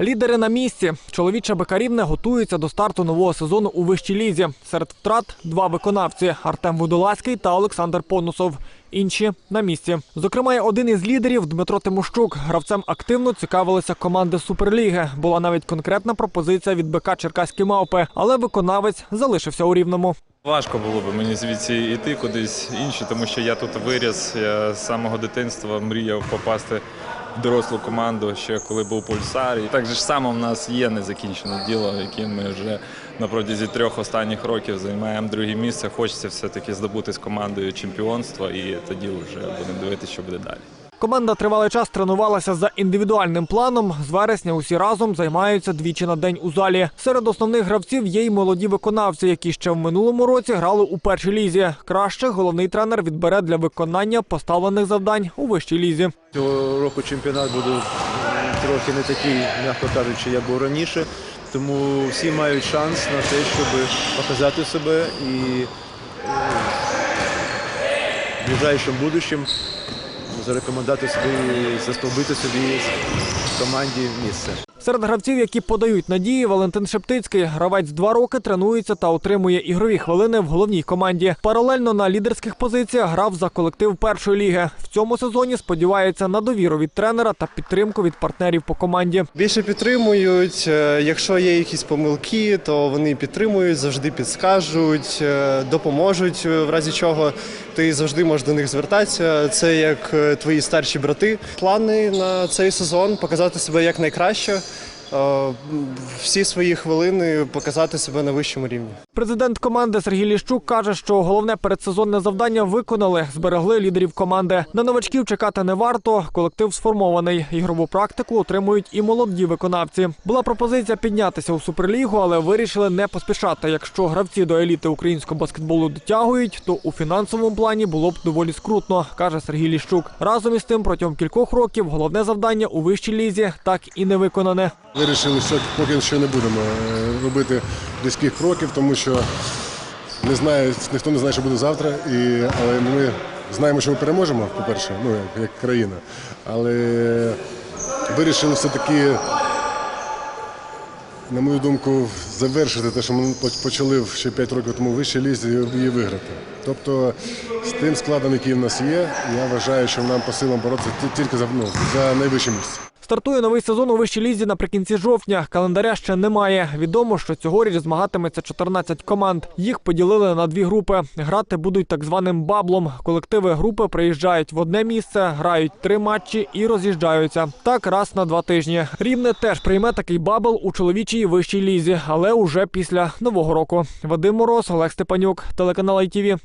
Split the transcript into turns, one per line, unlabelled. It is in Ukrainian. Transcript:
Лідери на місці. Чоловіче Бекарівне готується до старту нового сезону у вищій лізі. Серед втрат два виконавці Артем Водолазький та Олександр Понусов. Інші на місці. Зокрема, один із лідерів Дмитро Тимощук. Гравцем активно цікавилися команди Суперліги. Була навіть конкретна пропозиція від БК Черкаські мавпи, але виконавець залишився у рівному.
Важко було б мені звідси йти кудись інше, тому що я тут виріс. Я з самого дитинства мріяв попасти дорослу команду ще коли був пульсар. І так же ж само в нас є незакінчене діло, яким ми вже на протязі трьох останніх років займаємо друге місце. Хочеться все-таки здобути з командою чемпіонство, і тоді вже будемо дивитися, що буде далі.
Команда тривалий час тренувалася за індивідуальним планом. З вересня усі разом займаються двічі на день у залі. Серед основних гравців є й молоді виконавці, які ще в минулому році грали у першій лізі. Краще головний тренер відбере для виконання поставлених завдань у вищій лізі.
Цього року чемпіонат буде трохи не такий, м'яко кажучи, як був раніше. Тому всі мають шанс на те, щоб показати себе і е, в ближайшому будущем зарекомендувати собі, застолбити собі в команді місце.
Серед гравців, які подають надії, Валентин Шептицький. Гравець два роки тренується та отримує ігрові хвилини в головній команді. Паралельно на лідерських позиціях грав за колектив першої ліги. В цьому сезоні сподівається на довіру від тренера та підтримку від партнерів по команді.
Більше підтримують. Е, Якщо є якісь помилки, то вони підтримують, завжди підскажуть, е, допоможуть, е, в разі чого ти завжди можеш до них звертатися. Це як твої старші брати. Плани на цей сезон показати себе як найкраще. Е, Всі свої хвилини показати себе на вищому рівні.
Президент команди Сергій Ліщук каже, що головне передсезонне завдання виконали, зберегли лідерів команди. На новачків чекати не варто. Колектив сформований. Ігрову практику отримують і молоді виконавці. Була пропозиція піднятися у суперлігу, але вирішили не поспішати. Якщо гравці до еліти українського баскетболу дотягують, то у фінансовому плані було б доволі скрутно, каже Сергій Ліщук. Разом із тим, протягом кількох років головне завдання у вищій лізі так і не виконане.
Вирішили, що поки що не будемо е, робити різких кроків, тому що не знаю, ніхто не знає, що буде завтра. І, але ми знаємо, що ми переможемо, по-перше, ну як, як країна. Але вирішили все-таки, на мою думку, завершити те, що ми почали ще 5 років тому в вищій лізі і виграти. Тобто з тим складом, який в нас є, я вважаю, що нам по силам боротися тільки за, ну, за найвище місце.
Стартує новий сезон у вищій лізі наприкінці жовтня. Календаря ще немає. Відомо, що цьогоріч змагатиметься 14 команд. Їх поділили на дві групи. Грати будуть так званим баблом. Колективи групи приїжджають в одне місце, грають три матчі і роз'їжджаються. Так раз на два тижні. Рівне теж прийме такий бабл у чоловічій вищій лізі, але уже після нового року. Вадим Мороз, Олег Степанюк, телеканал ITV.